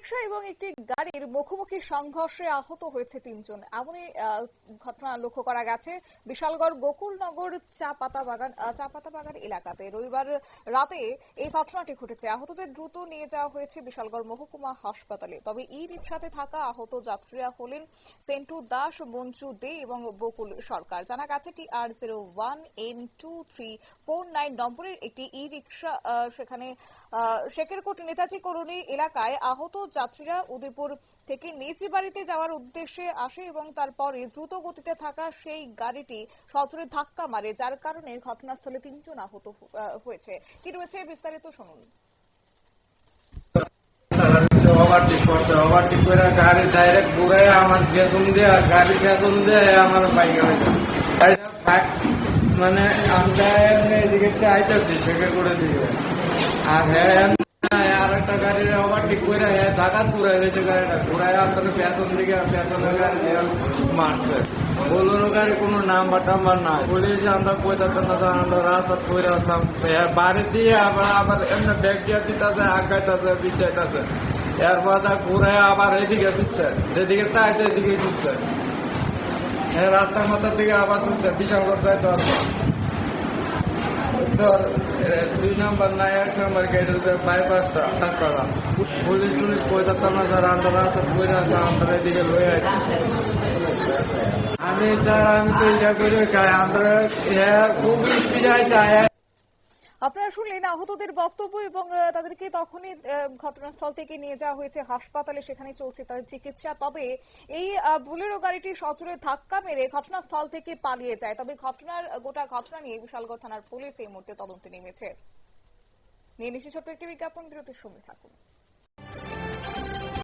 রিক্সা এবং একটি গাড়ির মুখোমুখি সংঘর্ষে আহত হয়েছে তিনজন। এমনই ঘটনা লক্ষ্য করা গেছে বিশালগড় গোকুলনগর চা পাতা বাগান চা পাতা বাগান এলাকাতে। রবিবার রাতে এই ঘটনাটি ঘটেছে। আহতদের দ্রুত নিয়ে যাওয়া হয়েছে বিশালগড় মহকুমা হাসপাতালে। তবে ই রিক্সাতে থাকা আহত যাত্রীরা হলেন সেন্টু দাস, মঞ্জু দে এবং বকুল সরকার। জানা গেছে T R zero one, N two, three, four, nine নম্বরের একটি ই রিক্সা সেখানে শেখেরকোট নেতাজি কলোনি এলাকায় আহত যাত্রীরা উদয়পুর থেকে নিজ বাড়িতে যাওয়ার উদ্দেশ্যে আসে এবং তারপরে দ্রুত গতিতে থাকা সেই গাড়িটি সজোরে ধাক্কা মারে, যার কারণে ঘটনাস্থলে তিনজন আহত হয়েছে। কি রয়েছে বিস্তারিত শুনুন। মানে আমরা এদিকে চাইতেছি, সেকে করে দিবে। আর হ্যাঁ একটা গাড়ি ওভারটেক করে হ্যাঁ জায়গা ঘুরে রয়েছে গাড়িটা। ঘুরায় আপনার পেছন দিকে, পেছনের গাড়ি মারছে। বলুন গাড়ি কোনো নাম্বার টাম্বার নাই। পুলিশ আমরা কইতাম না আমরা রাস্তা কই আসলাম। বাড়ি দিয়ে আবার আবার এমনি ব্যাগ দিয়ে দিতেছে, আগাইতেছে বিচাইতেছে এরপর ঘুরে আবার এদিকে ছুটছে। যেদিকে চাইছে, এদিকে ছুটছে। রাস্তার মাথার দিকে আবার ছুটছে, বিশাল করতে ধর ধর এ, দুই নাম্বার না এক নাম্বার গেটের যে বাইপাসটা রাস্তাটা পুলিশ টুলিশ কই থাকতাম না স্যার আমরা রাস্তা কই রাখলাম আমরা এদিকে লয়ে আসি আমি স্যার আমি তো এটা করে খাই আমরা হ্যাঁ খুব স্পিড আইসা আপনারা শুনলেন আহতদের বক্তব্য এবং তাদেরকে তখনই ঘটনাস্থল থেকে নিয়ে যাওয়া হয়েছে। হাসপাতালে সেখানে চলছে তাদের চিকিৎসা। তবে এই বুলেরো গাড়িটি সচরে ধাক্কা মেরে ঘটনাস্থল থেকে পালিয়ে যায়। তবে ঘটনার, গোটা ঘটনা নিয়ে বিশালগড় থানার পুলিশ এই মুহূর্তে তদন্তে নেমেছে। নিয়ে নিচ্ছি ছোট্ট একটি বিজ্ঞাপন। বিরতির সময় থাকুন।